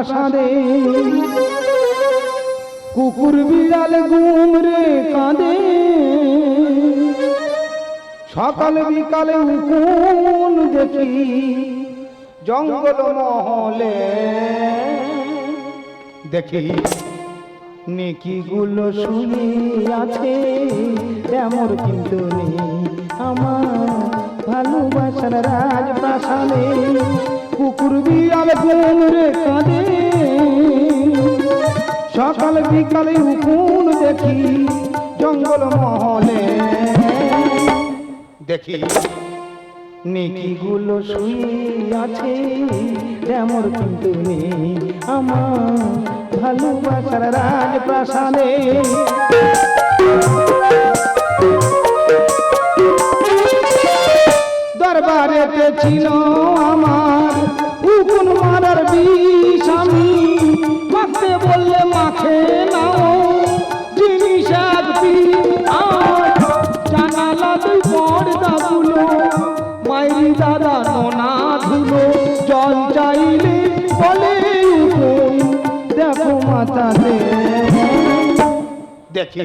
প্রাসাদে। কুকুর বিড়াল ঘুম রে কাঁদে। সকাল বিকালে উকুন দেখি জঙ্গল মহলে। দেখি নেকি গুলো শুনে আছে তেমন কিন্তু নেই আমার ভালোবাসার রাজ কুকুর বিড়াল ঘুম রে সকাল বিকালে উকুন দেখি জঙ্গল মহলে। দেখি নেকিগুলো শুয়ে আছে। তেমন কিন্তু নেই আমার ভালোবাসার রাজ প্রাসাদে দরবারেতে ছিল আমার উকুন মারার বিষ আমি মাখতে বললে মাখে নাও। জিনিস এক পিস আর জানালা দুই মাইরি দাদা নোনা ধুলো জল চাইলে বলে উকুন দেখো মাতাতে দেখি।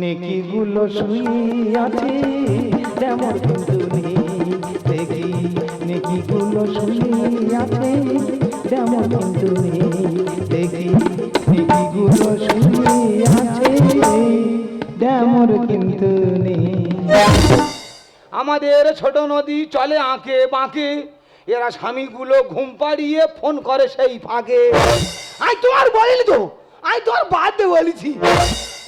নেকিগুলো আছে তেমন আমাদের ছোট নদী চলে আঁকে বাঁকে। এরা স্বামীগুলো ঘুম পাড়িয়ে ফোন করে সেই ফাঁকে। আই তোমার বলিনি তো আই তোমার বাদ দে বলেছি।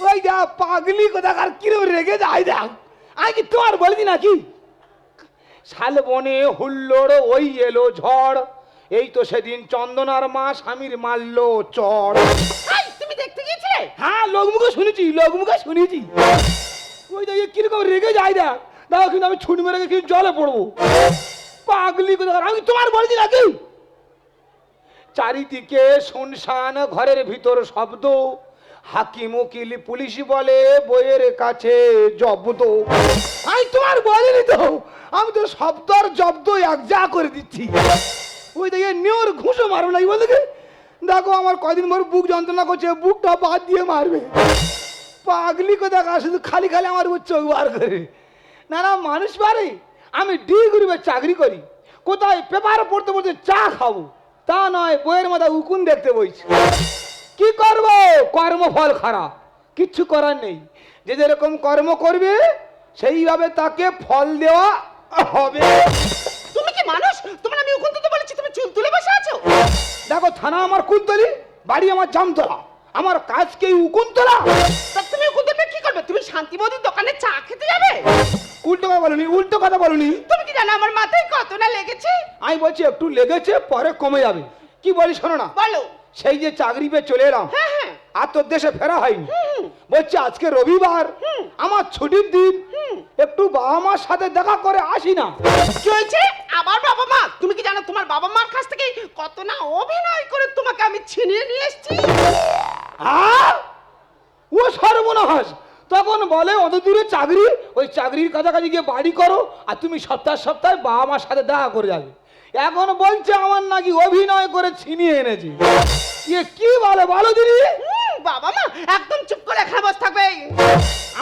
ওই যা পাগলি কোথাকার কিরম রেগে যায় দেখ। আই কি তোমার বলিনি নাকি? শালবনে হুল্লোড় ওই এলো ঝড়। এই তো সেদিন চন্দনার মা স্বামীর মারলো চড়। তুমি দেখতে গিয়েছিলে? হ্যাঁ লোকমুখে শুনেছি লোকমুখে শুনেছি। ওই দেখে কীরকম রেগে যায় দেখ। দেখো কিন্তু আমি ছুটি মেরে কিন্তু জলে পড়ব। পাগলি আমি তোমার বলেছি নাকি? চারিদিকে শুনশান ঘরের ভিতর শব্দ। হাকিম উকিল পুলিশ বলে, বইয়ের কাছে জব্দ আমি তোমার বলিনি তো। আমি তো শব্দ আর জব্দ এক যা করে দিচ্ছি। ওই দেখে নেওর ঘুষো মারবে না বলে দেখে দেখো আমার কদিন পর বুক যন্ত্রণা করছে, বুকটা বাদ দিয়ে মারবে। পাগলি কোথাকা শুধু খালি খালি আমার উপর চোখ বার করে। না না, মানুষ পারে আমি ডি গ্রুপে চাকরি করি, কোথায় পেপার পড়তে পড়তে চা খাব, তা নয়, বইয়ের মাথা উকুন দেখতে বইছি। কি করব? কর্মফল খারাপ। কিচ্ছু করার নেই। যে যেরকম কর্ম করবে সেইভাবে তাকে ফল দেওয়া হবে। তুমি কি মানুষ? তোমার আমি ওখান থেকে বলেছি তুমি চুল তুলে বসে আছো? দেখো থানা আমার কুন্তলি বাড়ি আমার জামতলা। আমার কাজ কি উকুন্তলা? তুমি থেকে কি করবে? তুমি শান্তিমতির দোকানে চা খেতে যাবে? উল্টো কথা বলনি উল্টো কথা বলনি। তুমি কি জানো আমার মাথায় কত না লেগেছে? আমি বলছি একটু লেগেছে পরে কমে যাবে। কি বলি শোনো না। বলো। সেই যে চাকরি পেয়ে চলে এলাম হ্যাঁ হ্যাঁ। আর তোর দেশে ফেরা হয়নি। বলছি আজকে রবিবার। আমার ছুটির দিন। একটু বাবা মার সাথে দেখা করে আসি না। কি হয়েছে আবার বাবা মা? তুমি কি জানো তোমার বাবা মার কাছ থেকে কত না অভিনয় করে তোমাকে আমি ছিনিয়ে নিয়ে এসেছি! ও সর্বনাশ! তখন বলে অত দূরে চাকরি? ওই চাকরির কাছাকাছি গিয়ে বাড়ি করো আর তুমি সপ্তাহ সপ্তাহে বাবা মার সাথে দেখা করে যাবে। এখন বলছে আমার নাকি অভিনয় করে ছিনিয়ে এনেছি। ইয়ে কি বলে বলো দিদি। বাবা মা একদম চুপ করে এখানে বসে থাকবে।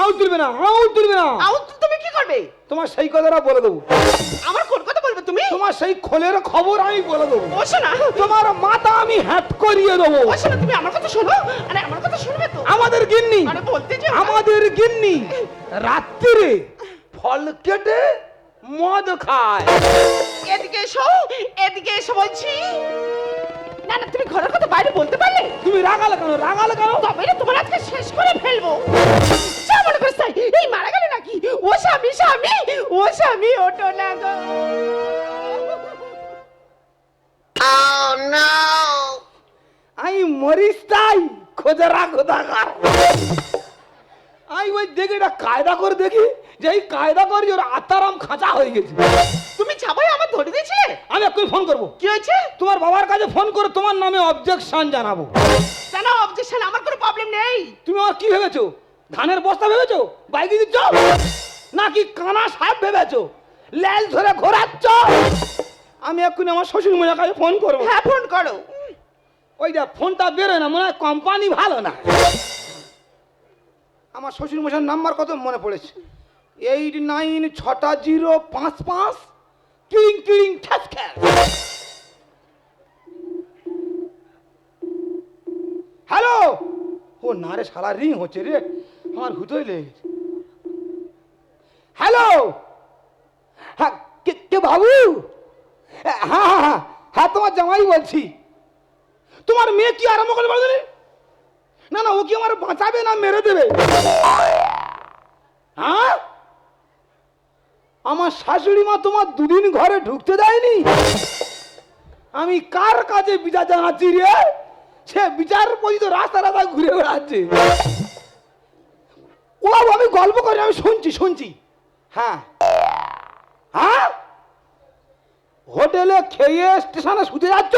আউট তুলবে না আউট তুলবে না। আউ তুমি কি করবে? তোমার সেই কথাটা বলে দেবো। আমার কোন কথা বলবে তুমি? তোমার সেই খোলের খবর আমি বলে দেবো। ও শোনা তোমার মাথা আমি হ্যাট করিয়ে দেবো। ও শোনা তুমি আমার কথা শোনো। আরে আমার কথা শুনবে তো। আমাদের গিন্নি। আরে বলতে যে আমাদের গিন্নি রাত্রিরে ফল কেটে মদ খায়। এদিকে এসো এদিকে এসো বলছি। না না তুমি ঘরের কথা বাইরে বলতে পারলে? তুমি রাগালে কেন? রাগালে কেন? তবে না তোমার আজকে শেষ করে ফেলব। যা মনে করছ তাই। এই মারা গেল নাকি? ও স্বামী স্বামী ও স্বামী ওটো না গো। আমি মরিস তাই খোঁজে রাখো দেখার আমি ওই দেখি এটা কায়দা করে দেখি যে এই কায়দা করি ওর আত্মারাম খাঁচা হয়ে গেছে। তুমি ছাপাই আমার ধরে দিয়েছিলে? আমি এক্ষুনি ফোন করব। কি হয়েছে? তোমার বাবার কাছে ফোন করে তোমার নামে অবজেকশন জানাব। কেন অবজেকশন আমার কোনো প্রবলেম নেই। তুমি আমার কি ভেবেছো? ধানের বস্তা ভেবেছো? বাইকে দিচ্ছ? নাকি কানা সাপ ভেবেছো? ল্যাল ধরে ঘোরাচ্ছ? আমি এক্ষুনি আমার শ্বশুর মশার কাছে ফোন করব। হ্যাঁ ফোন করো। ওই দেখ ফোনটা বেরোয় না মনে হয় কোম্পানি ভালো না। আমার শ্বশুর মশার নাম্বার কত মনে পড়েছে? এইট নাইন ছটা জিরো পাঁচ পাঁচ কিং কিং হ্যালো? ও না রে, শালা রিং হচ্ছে রে। আমার হুতোই লেগেছে হ্যালো? হ্যাঁ কে বাবু? হ্যাঁ হ্যাঁ হ্যাঁ হ্যাঁ তোমার জামাই বলছি। তোমার মেয়ে কি আরম্ভ করে বলতে না না, ও কি আমার বাঁচাবে না মেরে দেবে? হ্যাঁ? আমার শাশুড়ি মা তোমার দুদিন ঘরে ঢুকতে দেয়নি? আমি কার কাছে বিচার জানাচ্ছি রে? সে বিচারপতি তো রাস্তা রাস্তা ঘুরে বেড়াচ্ছে। ও আমি গল্প করি, আমি শুনছি শুনছি। হ্যাঁ। হ্যাঁ? হোটেলে খেয়ে স্টেশনে শুতে যাচ্ছ?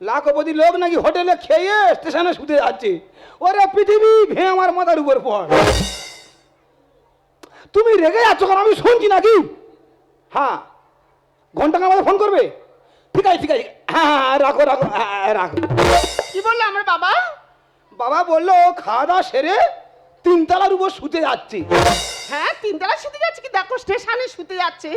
লাখপতি লোক নাকি হোটেলে খেয়ে স্টেশনে শুতে যাচ্ছে। ওরে পৃথিবী ভেঙে আমার মাথার উপর পড়। তুমি রেগে যাচ্ছ কারণ আমি শুনছি নাকি? হ্যাঁ ঘণ্টা আমাদের ফোন করবে? ঠিক আছে ঠিক আছে। হ্যাঁ হ্যাঁ, হ্যাঁ রাখো রাখো হ্যাঁ হ্যাঁ, রাখো। কি বলল আমার বাবা? বাবা বলল খাওয়া দাওয়া সেরে তিনতলার উপর শুতে যাচ্ছে। হ্যাঁ তিনতলা শুতে যাচ্ছে কি? দেখো স্টেশনে শুতে যাচ্ছে।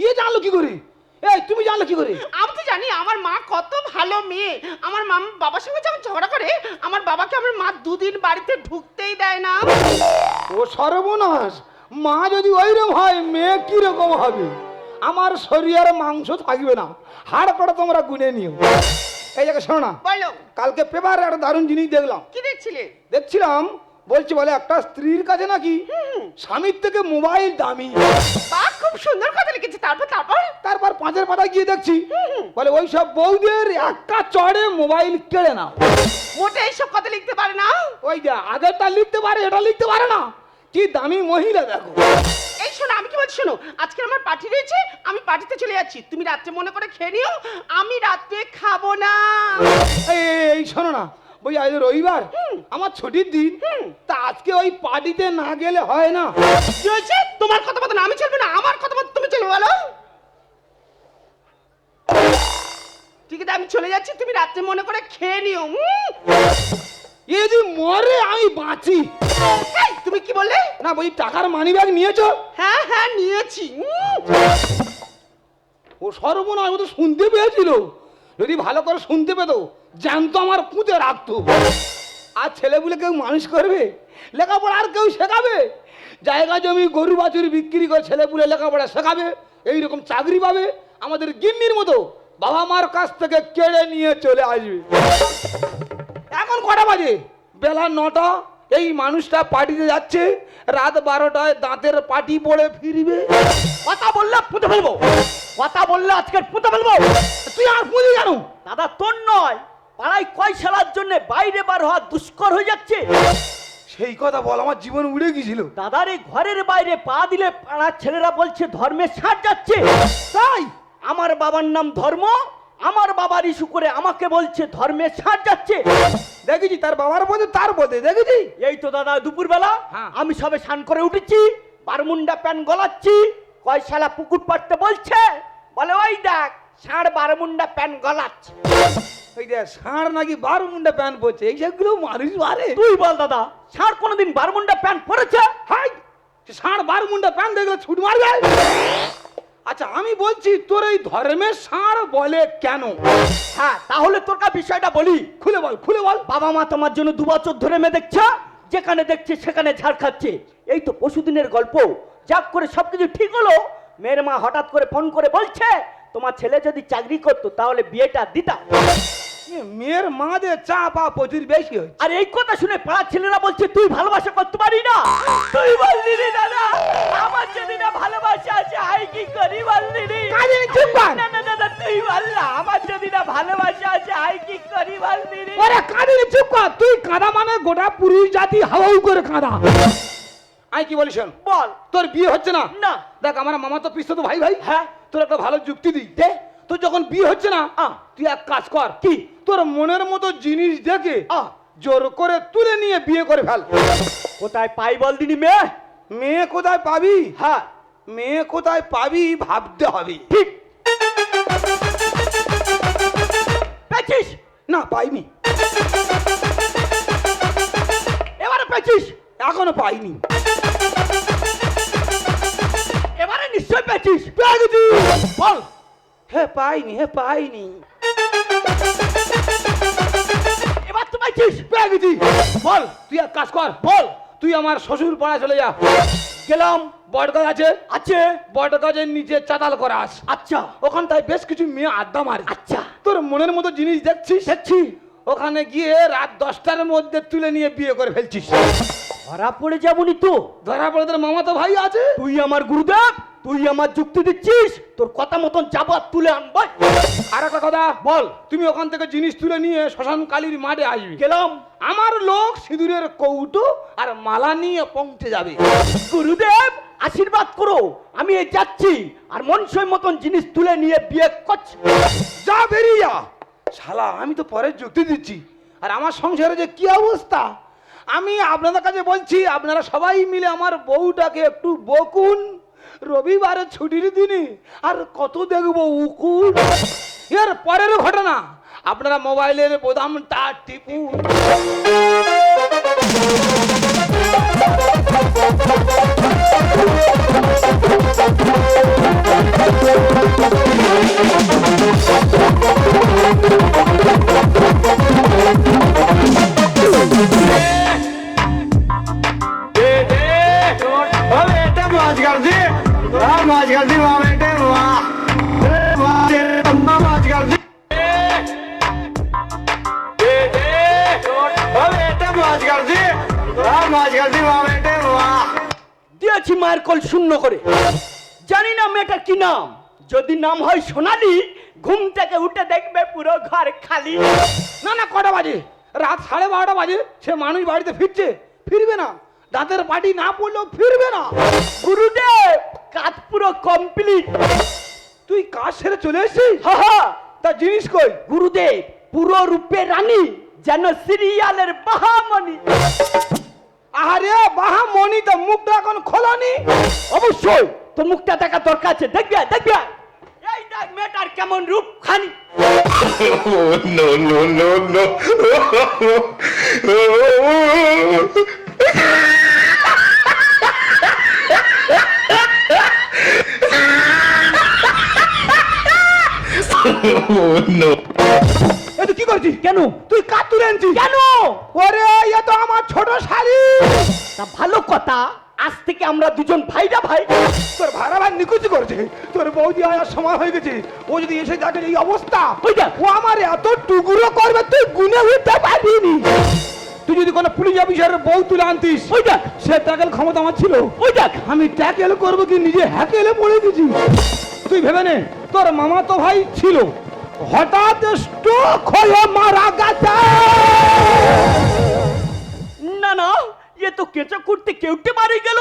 ইয়ে জানলো কি করে? এই তুমি জানলো কি করে? আমি তো জানি আমার মা কত ভালো মেয়ে। আমার মা বাবার সঙ্গে যখন ঝগড়া করে আমার বাবাকে আমার মা দুদিন বাড়িতে ঢুকতেই দেয় না। ও সর্বনাশ। মা যদি ওইরকম হয় মেয়ে কীরকম হবে? আমার শরীরে মাংস থাকবে না। হাড় করে তোমরা গুনে নিও। এই জায়গায় শোনো না। বলো। কালকে পেপারে একটা দারুণ জিনিস দেখলাম। কি দেখছিলে? দেখছিলাম বলছি বলে একটা স্ত্রীর কাছে নাকি স্বামীর থেকে মোবাইল দামি। খুব সুন্দর কথা লিখেছে তারপর তারপর? তারপর পাঁচের পাতায় গিয়ে দেখছি বলে ওই সব বউদের একটা চড়ে মোবাইল কেড়ে নাও। মোটে এইসব কথা লিখতে পারে না? ওই যে আগেরটা লিখতে পারে এটা লিখতে পারে না। কি দামি মহিলা দেখো। এই শোনো আমি কি বলছি শোনো আজকে আমার পার্টি রয়েছে আমি পার্টিতে চলে যাচ্ছি। তুমি রাত্রে মনে করে খেয়ে নিও আমি রাত্রে খাব না। এই শোনো না বই আজ রবিবার আমার ছুটির দিন তা আজকে ওই পার্টিতে না গেলে হয় না। কি হয়েছে তোমার কথা মতো আমি চলবে না আমার কথা মতো তুমি চলে বলো। ঠিক আছে আমি চলে যাচ্ছি তুমি রাত্রে মনে করে খেয়ে নিও। এ যদি মরে আমি বাঁচি। তুমি কি বললে? না বই টাকার মানি ব্যাগ নিয়েছো? হ্যাঁ হ্যাঁ নিয়েছি। ও সর্বনয় ও তো শুনতে পেয়েছিল। যদি ভালো করে শুনতে পেতো জানতো আমার পুঁতে রাখতো আর ছেলেগুলো কেউ মানুষ করবে, লেখাপড়া আর কেউ শেখাবে। জায়গা জমি, গরু বাছুরি বিক্রি করে ছেলেপুলে লেখাপড়া শেখাবে, এইরকম চাকরি পাবে। আমাদের গিন্নির মতো বাবা মার কাছ থেকে কেড়ে নিয়ে চলে আসবে। এখন কটা বাজে? বেলা নটা, এই মানুষটা পার্টিতে যাচ্ছে, রাত বারোটায় দাঁতের পাটি পড়ে ফিরবে। কথা বললে পুঁতে ফেলব। কথা বললে আজকে পুঁতে ফেলব। তুই আর পুঁজি জানো? দাদা, তোর নয়। পাড়ায় কয় সালার জন্য বাইরে বার হওয়া দুষ্কর হয়ে যাচ্ছে? সেই কথা বল আমার জীবন উড়ে গেছিল দাদার এই ঘরের বাইরে পা দিলে পাড়ার ছেলেরা বলছে ধর্মের সার যাচ্ছে। তাই? আমার বাবার নাম ধর্ম আমার বাবার ইস্যু করে আমাকে বলছে ধর্মের সার যাচ্ছে। দেখেছি তার বাবার পথে তার পথে দেখেছি। এই তো দাদা দুপুরবেলা হ্যাঁ। আমি সবে স্নান করে উঠেছি বারমুন্ডা প্যান গলাচ্ছি কয় শালা পুকুর পাড়তে বলছে বলে ওই দেখ ষাঁড় বারমুন্ডা প্যান গলাচ্ছে। ওই দেখ ষাঁড় নাকি বারো মুন্ডা প্যান্ট পরছে এই সবগুলো মানুষ বারে তুই বল দাদা ষাঁড় কোনোদিন বারমুন্ডা প্যান্ট পরেছে হাই ষাঁড় বারো মুন্ডা প্যান্ট দেখলে ছুট মারবে? আচ্ছা আমি বলছি তোর এই ধর্মের ষাঁড় বলে কেন? হ্যাঁ তাহলে তোর কা বিষয়টা বলি। খুলে বল খুলে বল। বাবা মা তোমার জন্য দু বছর ধরে মেয়ে দেখছে যেখানে দেখছে সেখানে ঝাড় খাচ্ছে। এই তো পশুদিনের গল্প। যাক করে সবকিছু ঠিক হলো। মেয়ের মা হঠাৎ করে ফোন করে বলছে তোমার ছেলে যদি চাকরি করতো তাহলে বিয়েটা দিতাম। মেয়ের মাদের চাপ আ প্রচুর বেশি হচ্ছে আর এই কথা শুনে পাড়ার ছেলেরা বলছে তুই ভালোবাসা করতে পারি না? তুই বললি রে দাদা আমার যদি না ভালোবাসা আছে আই কি করি বললি রে। না না দাদা তুই বল না আমার যদি না ভালোবাসা আছে আই কি করি বললি রে? ওরে কাঁদিনি চুপ কর তুই কাঁদা মানে গোটা পুরুষ জাতি হাওয়াউ করে কাঁদা। আই কি বলিস বল। তোর বিয়ে হচ্ছে না? না। দেখ আমার মামা তো পিস্ত তো ভাই ভাই। হ্যাঁ। তোর একটা ভালো যুক্তি দিই। দে। তোর যখন বিয়ে হচ্ছে না। তুই এক কাজ কর। কি? তোর মনের মতো জিনিস দেখে আহ। জোর করে তুলে নিয়ে বিয়ে করে ফেল। কোথায় পাই বল দিনি মেয়ে? মেয়ে কোথায় পাবি? হ্যাঁ। মেয়ে কোথায় পাবি ভাবতে হবে। ঠিক। পেয়েছিস না পাইনি। এবারে পেয়েছিস এখনও পাইনি। নিশ্চয় পেয়েছিস পেয়ে গেছি বল হে পাইনি হে পাইনি এবার তো পেয়েছিস পেয়ে গেছি বল তুই এক কাজ কর! বল তুই আমার শ্বশুর পাড়ায় চলে যা। গেলাম বট গাছ আছে আছে বট গাছের নিচে চাতাল করা আছে আচ্ছা। ওখানটায় বেশ কিছু মেয়ে আড্ডা মারে। আচ্ছা। তোর মনের মতো জিনিস দেখছিস? দেখছি। ওখানে গিয়ে রাত দশটার মধ্যে তুলে নিয়ে বিয়ে করে ফেলছিস। ধরা পড়ে যাবনি তো। ধরা পড়ে তোর মামা তো ভাই আছে? তুই আমার গুরুদেব? তুই আমার যুক্তি দিচ্ছিস? তোর কথা মতন যাবার তুলে আনব। আর একটা কথা বল তুমি ওখান থেকে জিনিস তুলে নিয়ে শ্মশান কালীর মাঠে আসবি। গেলাম। আমার লোক সিঁদুরের কৌটো আর মালা নিয়ে পৌঁছে যাবে। গুরুদেব আশীর্বাদ করো। আমি এই যাচ্ছি আর মনসই মতন জিনিস তুলে নিয়ে বিয়ে করছি। যা বেরিয়া। শালা আমি তো পরের যুক্তি দিচ্ছি। আর আমার সংসারে যে কি অবস্থা? আমি আপনাদের কাছে বলছি আপনারা সবাই মিলে আমার বউটাকে একটু বকুন। রবিবারে ছুটির দিনে আর কত দেখব উকুল। এর পরের ঘটনা। আপনারা মোবাইলের বোদামটা টিপুন। মাছ জানি না কি নাম। যদি নাম হয় সোনালি, ঘুম থেকে উঠে দেখবে পুরো ঘর খালি। না না, কটা বাজে? রাত সাড়ে বারোটা বাজে, সে মানুষ বাড়িতে ফিরছে। ফিরবে না। দাঁতের পাটি না পড়লেও ফিরবে না। গুরুদেব! কমপ্লিট তুই কাজ সেরে চলে এসেছিস হা হা তা জিনিস কই গুরুদেব পুরো রূপে রানী যেন সিরিয়ালের বাহামণি আরে বাহা তো মুখটা এখন খোলনি অবশ্যই তোর মুখটা দেখা দরকার আছে দেখবি দেখবি এই দেখ মেয়েটার কেমন রূপ খানি Oh, no, no, no, এ তুই কি করছিস? কেন? তুই কাজ তুলে আনছিস কেন? ওরে এ তো আমার ছোট শাড়ি তা ভালো কথা আজ থেকে আমরা দুজন ভাইরা ভাই। তোর ভাড়া ভাই নিকুচি করেছে। তোর বৌদি আয়ার সময় হয়ে গেছে। ও যদি এসে দেখে এই অবস্থা ওই দেখ। ও আমার এত টুকরো করবে তুই গুনে উঠতে পারবি তুই যদি কোনো পুলিশ অফিসারের বউ তুলে আনতিস ওই দেখ। সে ট্যাকেল ক্ষমতা আমার ছিল। ওই দেখ। আমি ট্যাকেল করব কি নিজে হ্যাকেলে পড়ে গেছি। তুই ভেবে নে। তোর মামা তো ভাই ছিল। হঠাৎ স্ট্রোক হয়ে মারা গেছে। না না এ তো কেঁচো করতে কেউটে মারি গেল।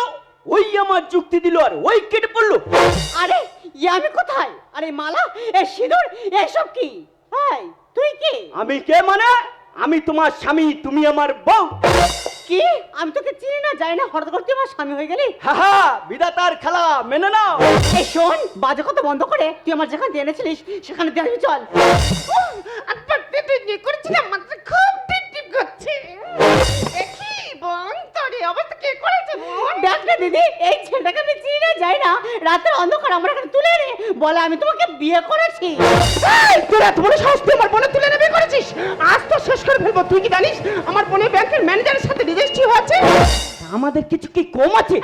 ওই আমার যুক্তি দিল আর ওই কেটে পড়ল। আরে ইয়ে আমি কোথায়? আরে মালা এ সিঁদুর এসব কি? হাই তুই কি? আমি কে মানে? আমি তোমার স্বামী তুমি আমার বউ। কি? আমি তোকে চিনি না জানি না হঠাৎ করে তুই আমার স্বামী হয়ে গেলি? হা হা বিধাতার খেলা মেনে নাও। এই শোন বাজে কথা বন্ধ করে তুই আমার যেখানে দিয়ে এনেছিলিস সেখানে দিয়ে আসবি চল। একবার টিপ টিপ করেছিলাম মাত্র খুব টিপ টিপ করছে। বোন দিদি এই ছেলেটাকে আমি চিনি না যাই না। রাতের অন্ধকার আমার এখানে তুলে এনে বলে আমি তোমাকে বিয়ে করেছি। তোর এত বড় সাহস তুই আমার বোনে তুলে এনে বিয়ে করেছিস? আজ তো শেষ করে ফেলব তুই কি জানিস? আমার বোনের ব্যাংকের ম্যানেজারের সাথে রেজিস্ট্রি হয়েছে। আমাদের কিছু কি কম আছে?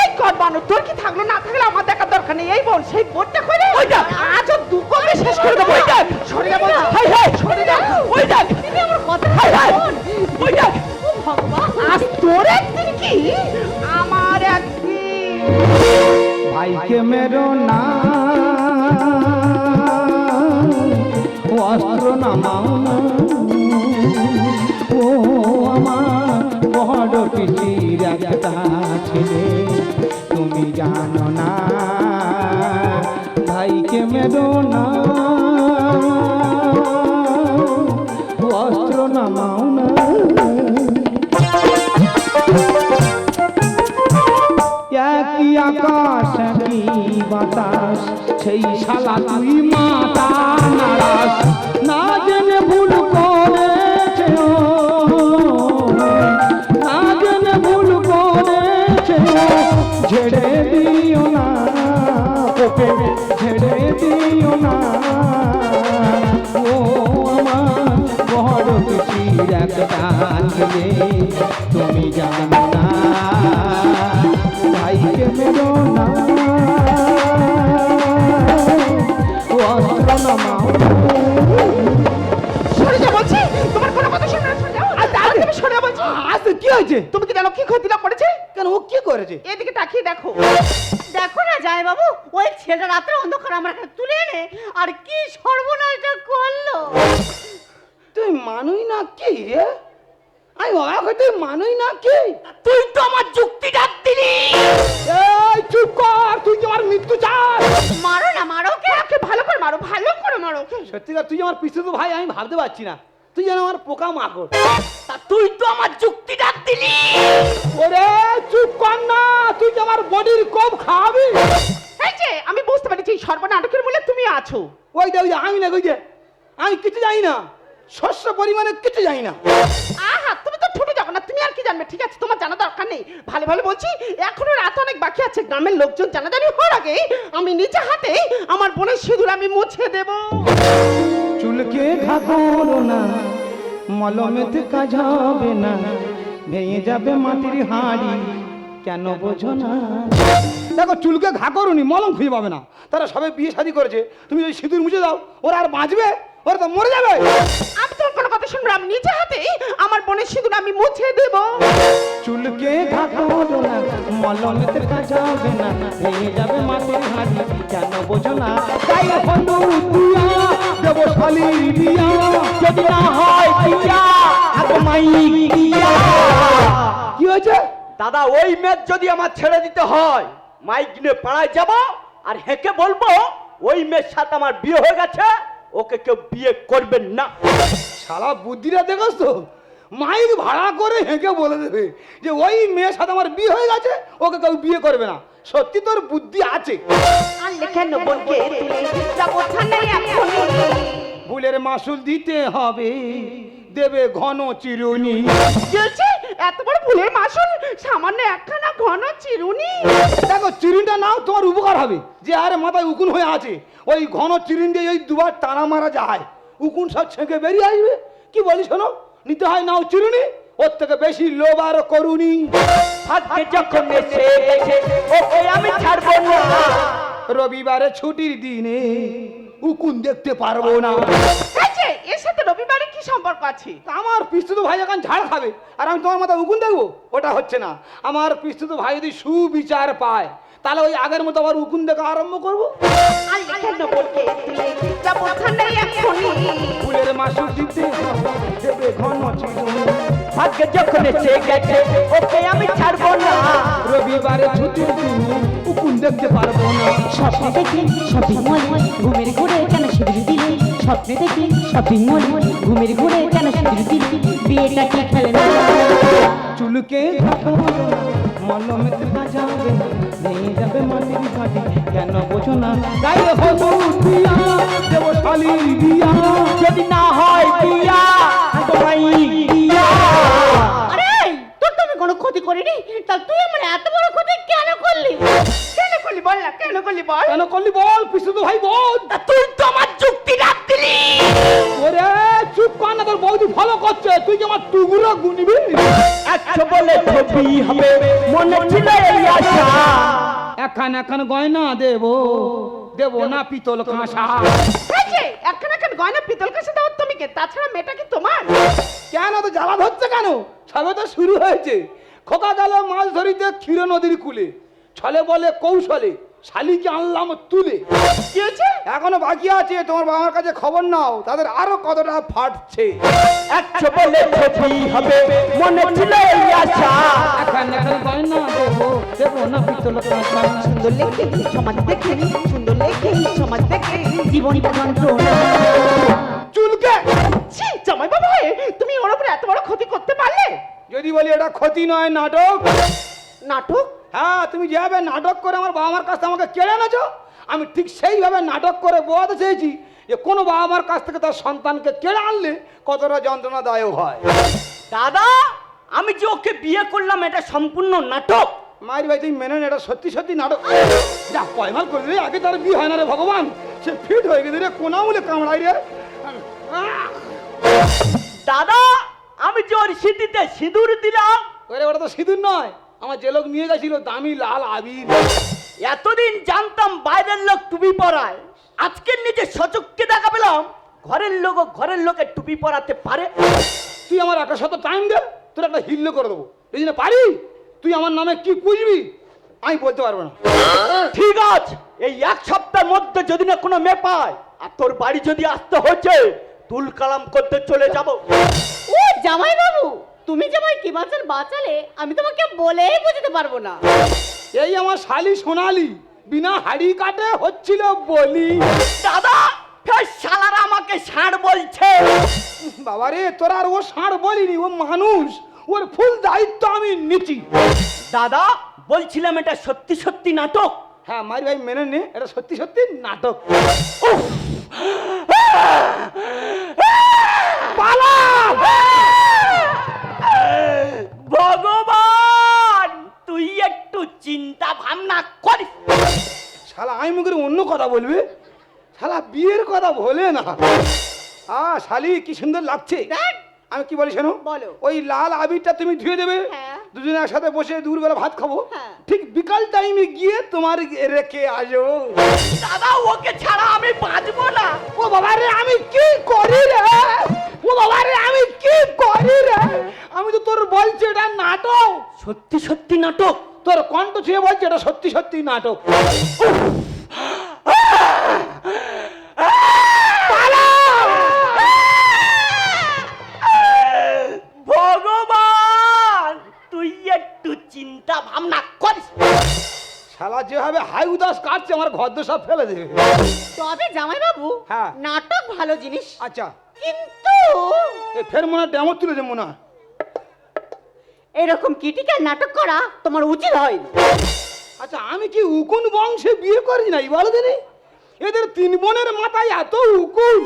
এই! কর বানো তোর কি থাকল না থাকলে আমার দেখার দরকার নেই? এই বোন সেই বোনটা কইরে ওই দেখ। আজও দু কমে শেষ করে দেবো ওই দেখ। সরে যাব না হাই হাই সরে যা ওই দেখ আমার কথা হাই হাই। শোন। তোর একদিন কি? আমার একদিন। ভাইকে মেরো না। অস্ত্র নামাও না। ও আমার বড় একটা ছেলে তুমি জানো না। ভাইকে মেরো না। আকাশ আমি বাতাস। সেই শালা তুই মাতা নারাস না জেনে ভুল করেছে না জেনে ভুল করেছে ঝেড়ে দিও না ওকে ঝেড়ে দিও না। ও আমার বড় খুশির একটা তুমি জানো হয়েছে? তুমি কি জানো কি ক্ষতিটা করেছে? কেন ও কি করেছে? এদিকে তাকিয়ে দেখো। দেখো না যায় বাবু ওই ছেলেটা রাত্রে অন্ধকার আমার কাছে তুলে এনে আর কি সর্বনাশটা করল? তুই মানুষ না কি রে? আমি অবাক তুই মানুষ না কি? তুই তো আমার যুক্তিটা দিলি এই চুপ কর তুই কি আমার মৃত্যু চাস? মারো না মারো ওকে ওকে ভালো করে মারো ভালো করে মারো। সত্যিকার তুই আমার পিছু ভাই আমি ভাবতে পারছি না। তুই যেন আমার পোকা মাকড়। তা তুই তো আমার যুক্তিটা দিলি ওরে চুপ কর না তুই কি আমার বডির কম খাওয়াবি? এই যে আমি বুঝতে পেরেছি সর্বনাটকের মূলে তুমি আছো। ওই দে ওই আমি না ওই দে আমি কিছু জানি না। শস্য পরিমাণে কিছু জানি না। আহা তুমি তো ঠুটে যাব না তুমি আর কি জানবে ঠিক আছে তোমার জানা দরকার নেই। ভালো ভালো বলছি এখনও রাত অনেক বাকি আছে। গ্রামের লোকজন জানাজানি হওয়ার আগে আমি নিজে হাতে আমার বোনের সিঁদুর আমি মুছে দেব। চুলকে ঘাকরো না মলমেতে কাজ হবে না ভেঙে যাবে মাটির হাড়ি কেন বোঝো না? দেখো চুলকে ঘা করুনি মলম খুঁজে পাবে না। তারা সবে বিয়ে শাদী করেছে। তুমি ওই সিঁদুর মুছে দাও ওরা আর বাঁচবে ওরা তো মরে যাবে। কোনো কথা শুনব আমি নিজে হাতে আমার বোনের সিঁদুর আমি মুছে দেব। চুলকে ঘাকরো না মলমেতে হবে না ভেঙে যাবে মাটির হাড়ি কেন বোঝো না। তাই দিয়া দেব বিয়া যদি না হয় দিয়া দিয়া। কি হয়েছে? দাদা ওই ম্যাচ যদি আমার ছেড়ে দিতে হয় মাইক নিয়ে পাড়ায় যাব আর হেঁকে বলব ওই মেয়ের সাথে আমার বিয়ে হয়ে গেছে। ওকে কেউ বিয়ে করবেন না। সারা বুদ্ধিটা দেখোস তো? মাইক ভাড়া করে হেঁকে বলে দেবে যে ওই মেয়ের সাথে আমার বিয়ে হয়ে গেছে ওকে কেউ বিয়ে করবে না। সত্যি তোর বুদ্ধি আছে। ভুলের মাসুল দিতে হবে দেবে ঘন চিরুনি। এত বড় ফুলের মাসুল? সামান্য একখানা ঘন চিরুনি। দেখো চিরুনিটা নাও তোমার উপকার হবে। যে আরে মাথায় উকুন হয়ে আছে ওই ঘন চিরুনি দিয়ে ওই দুবার টানা মারা যায় উকুন সব ছেঁকে বেরিয়ে আসবে। কি বলি শোনো? নিতে হয় নাও চিরুনি ওর থেকে বেশি লোভ আর করুনি। যখন ওকে আমি ছাড়বো না। রবিবারে ছুটির দিনে উকুন দেখতে পারব না। আছে আমার পিস্তুত ভাই যখন ঝাড় খাবে। আর আমি তোমার মাথা উকুন দেখব? ওটা হচ্ছে না। আমার পিস্তুত ভাই যদি সুবিচার পায় তাহলে ওই আগের মতো আবার উকুন দেখা আরম্ভ করব? আনলে কেন বোনকে তুলে যাব থানায় এখনই ফুলের মাসুল দিতে দেবে ঘন ভাগ্যে যখন এসে গেছে ওকে আমি ছাড়বো না। রবিবারে উকুন দেখতে পারব না। দেখি ঘুমের ঘুরে কেন সিঁদুর দিলে? স্বপ্নে দেখি শপিং মল ঘুমের ঘুরে কেন দিলে? বিয়েটা কি খেলে না চুলকে ঘাকরো না মলমেতে কাজ হবে। না ভেঙে যাবে মাটির হাড়ি কেন বোঝো না? গায়ে হলুদ দিয়া দেব শালির বিয়া যদি না হয় দিয়া মাই দিয়া। আরে তোর তো আমি কোনো ক্ষতি করিনি। তা তুই আমার এত বড় ক্ষতি কেন করলি? কেন করলি বল না কেন করলি বল? কেন করলি বল পিস্তুত ভাই বল। তুই তো আমার যুক্তিটা দিলি ওরে চুপ কর না তোর বৌদি ফলো করছে। তুই কি আমার টুকরো গুনবি? একশো বলে ছবি হবে মনে ছিল এই আশা। এখন এখন গয়না দেব দেব না পিতল কাঁসা। এখন এখন গয়না পিতল কাছে দাও তুমি কে? তাছাড়া মেয়েটা কি তোমার? কেন তো জ্বালা ধরছে কেন? সবে তো শুরু হয়েছে। খোকা গেল মাছ ধরিতে ক্ষীর নদীর কুলে। ছলে বলে কৌশলে। শালিকে আনলাম তুলে। কি হয়েছে? এখনও বাকি আছে তোমার বাবার কাছে খবর নাও তাদের আরও কতটা ফাটছে। একশো বলে ছবি হবে মনে ছিল এই আশা। এখন এখন গয়না দেবো দেবো না পিতল কাঁচা সুন্দর লেখে সমাজ দেখে সুন্দর লেখে সমাজ দেখে জীবনটা যন্ত্রণা চুলকে! ছি জামাই বাবা তুমি ওর উপরে এত বড় ক্ষতি করতে পারলে? যদি বলি এটা ক্ষতি নয় নাটক। নাটক? হ্যাঁ তুমি যেভাবে নাটক করে আমার বাবা মার কাছ থেকে আমাকে কেড়ে এনেছো আমি ঠিক সেইভাবে নাটক করে বোঝাতে চেয়েছি যে কোনো বাবা মার কাছ থেকে তার সন্তানকে কেড়ে আনলে কতটা যন্ত্রণাদায়ক হয়। দাদা আমি যে ওকে বিয়ে করলাম এটা সম্পূর্ণ নাটক। মায়ের ভাই তুই মেনে নে, এটা সত্যি সত্যি নাটক। যা পয়মাল করে রে আগে তার বিয়ে হয় না রে ভগবান। সে ফিট হয়ে গেছে রে কোনা বলে কামড়াই রে। দাদা আমি যে ওর সিঁদুর দিলাম ওরে ওটা তো সিঁদুর নয়। আমার যে লোক নিয়ে গেছিল দামি লাল আবির। এতদিন জানতাম বাইরের লোক টুপি পরায়। আজকের নিজে সচককে দেখা পেলাম ঘরের লোক ঘরের লোকের টুপি পরাতে পারে। তুই আমার একটা শত টাইম দে তোর একটা হিল্লো করে দেবো। এই জন্য পারি? তুই আমার নামে কি কুঁজবি আমি বলতে পারব না। ঠিক আছে এই এক সপ্তাহের মধ্যে যদি না কোনো মেয়ে পায় আর তোর বাড়ি যদি আসতে হচ্ছে তুল কালাম করতে চলে যাব। ও জামাই বাবু তুমি জামাই কি বাঁচাল বাঁচালে আমি তোমাকে বলেই বুঝতে পারব না। এই আমার শালি সোনালি বিনা হাড়ি কাটে হচ্ছিল বলি। দাদা ফের শালারা আমাকে ষাঁড় বলছে। বাবারে তোর আর ও ষাঁড় বলিনি ও মানুষ। ওর ফুল দায়িত্ব আমি নিচ্ছি। দাদা বলছিলাম এটা সত্যি সত্যি নাটক। হ্যাঁ মারি ভাই মেনে নে এটা সত্যি সত্যি নাটক। পালা ভগবান তুই একটু চিন্তা ভাবনা করিস। শালা আমি মুখের অন্য কথা বলবে? শালা বিয়ের কথা বলে না। আ শালি কি সুন্দর লাগছে। আমি কি বলি শোনো? বলো। ওই লাল আবিরটা তুমি ধুয়ে দেবে। হ্যাঁ। দুজনে একসাথে বসে দুপুরবেলা ভাত খাব। হ্যাঁ। ঠিক বিকাল টাইমে গিয়ে তোমার রেখে আসব দাদা ওকে ছাড়া আমি বাঁচবো না। ও বাবা রে আমি কি করি রে? ও বাবা রে আমি কি করি রে? আমি তো তোর বলছি এটা নাটক। সত্যি সত্যি নাটক? তোর কণ্ঠ ছুঁয়ে বলছে এটা সত্যি সত্যি নাটক। ভগবান তুই একটু চিন্তা ভাবনা করিস। শালা যেভাবে হাই উদাস কাটছে আমার ঘর সব ফেলে দেবে। তবে জামাই বাবু হ্যাঁ। নাটক ভালো জিনিস। আচ্ছা। কিন্তু ফের মনে মনে এরকম ক্রিটিক্যাল নাটক করা তোমার উচিত হয়নি। আচ্ছা আমি কি উকুন বংশে বিয়ে করি নাই বলো দিনি এদের তিন বোনের মাথায় এত উকুন।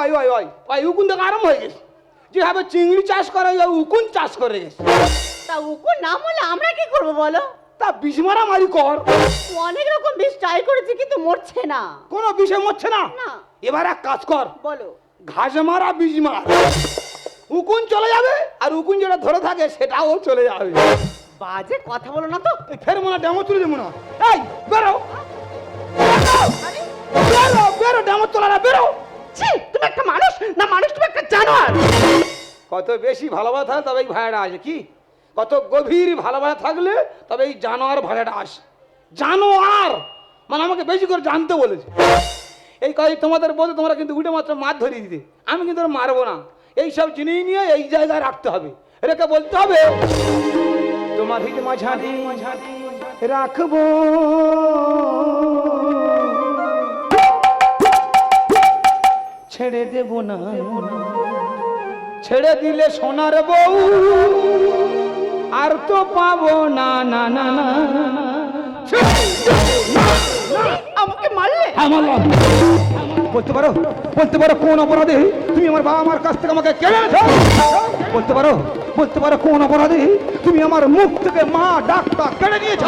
ওই ওই ওই ওই উকুন থেকে আরাম হয়ে গেছে। যেভাবে চিংড়ি চাষ করে উকুন চাষ করে গেছে। তা উকুন হলে আমরা কি করব বলো? তা বিষ মারামারি কর। অনেক রকম বিষ ট্রাই করেছি কিন্তু মরছে না। কোনো বিষে মরছে না। না। এবার এক কাজ কর। বলো। ঘাস মারা বীজ মার। উকুন চলে যাবে আর উকুন যেটা ধরে থাকে সেটাও চলে যাবে। বাজে কথা বলো না তো। ফের মনে ডেমো তুলে দেবো না। এই বেরো। বেরো বেরো ডেমো তোলা না বেরো। ছি তুমি একটা মানুষ? না মানুষ তুমি একটা জানোয়ার। কত বেশি ভালোবাসা তবে এই ভাড়াটা আসে কি? কত গভীর ভালোবাসা থাকলে তবে এই জানোয়ার ভাড়াটা আসে। জানোয়ার! মানে আমাকে বেশি করে জানতে বলেছে। এই কাজ তোমাদের বলতে তোমরা কিন্তু উঠে মাত্র মাছ ধরিয়ে দিতে। আমি কিন্তু মারবো না। এই সব জিনিস নিয়ে এই জায়গায় রাখতে হবে। রেখে বলতে হবে, তোমার হিত মাঝারি রাখব। ছেড়ে দেব না। ছেড়ে দিলে সোনার বউ আর তো পাবো না না না না। আমাকে মারলে? হ্যাঁ মারলাম বলতে পারো? বলতে পারো কোন অপরাধে তুমি আমার বাবা মার কাছ থেকে আমাকে কেড়ে বলতে পারো? বলতে পারো কোন অপরাধে তুমি আমার মুখ থেকে মা ডাকটা কেড়ে নিয়েছো?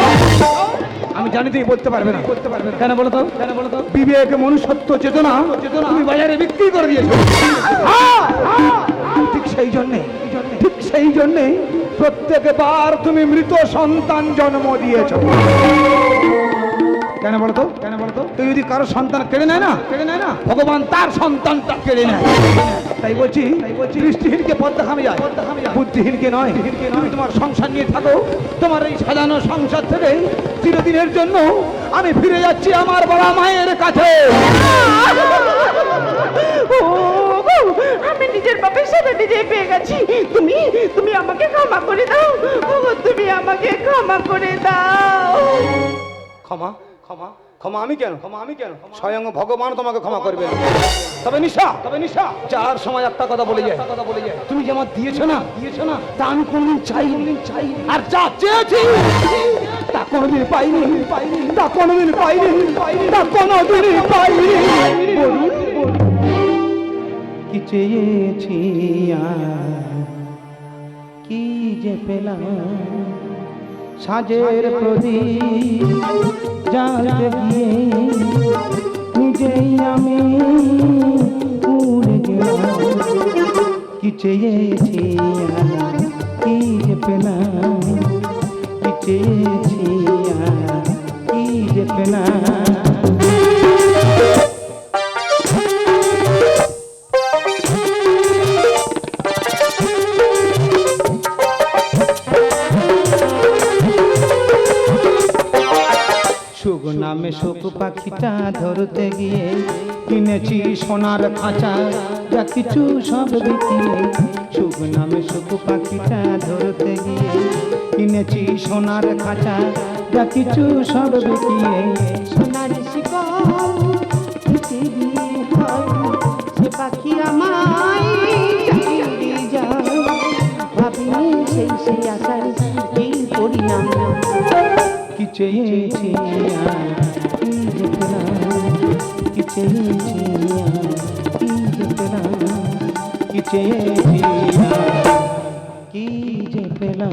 আমি জানি তুমি বলতে পারবে না। বলতে পারবে কেন বলো তো? কেন বলো তো? বিবেক মনুষ্যত্ব চেতনা চেতনা। তুমি বাজারে বিক্রি করে দিয়েছ। হ্যাঁ, হ্যাঁ, ঠিক সেই জন্যে ঠিক সেই জন্যে প্রত্যেকবার তুমি মৃত সন্তান জন্ম দিয়েছ। কেন বলতো? কেন বলতো তুই যদি কারও সন্তান কেড়ে নেয় না কেড়ে নেয় না ভগবান তার সন্তানটা কেড়ে নেয়। তাই বলছি তাই বলছি দৃষ্টিহীনকে পথ দেখানো যায় বুদ্ধিহীনকে নয়। তুমি তোমার সংসার নিয়ে থাকো তোমার এই সাজানো সংসার থেকে চিরদিনের জন্য আমি ফিরে যাচ্ছি আমার বাবা মায়ের কাছে। আমি নিজের বাপের সাথে নিজেই পেয়ে গেছি। তুমি তুমি আমাকে ক্ষমা করে দাও। তুমি আমাকে ক্ষমা করে দাও। ক্ষমা? ক্ষমা ক্ষমা আমি কেন? ক্ষমা আমি কেন? স্বয়ং ভগবান তোমাকে ক্ষমা করবে। তবে নিশা তবে নিশা। যার সময় একটা কথা বলে যায় কথা বলে যায়। তুমি যে আমার দিয়েছ না দিয়েছ না। তা আমি কোনদিন চাই চাই আর যা চেয়েছি কোনোদিন পাইনি। পাইনি তা কোনোদিন পাইনি। তা কোনোদিন পাইনি। কি চেয়েছি আর কি যে পেলাম? সাজের প্রদীপ জ্বালতে গিয়ে নিজেই আমি উড়ে গেলাম। কি চেয়েছি কি পেলাম? কি চেয়েছি কি পেলাম? সুখ পাখিটা ধরতে গিয়ে কিনেছি সোনার খাঁচা, যা কিছু সব বিকিয়ে। সুখ নামে সুখ পাখিটা ধরতে গিয়ে কিনেছি সোনার খাঁচা, যা কিছু সব বিকিয়ে। সোনার পাখি আমায় সেই সেই আশার এই পরিণাম? কি চেয়েছি कितना किचये जिया की कितना किचये जिया की जपला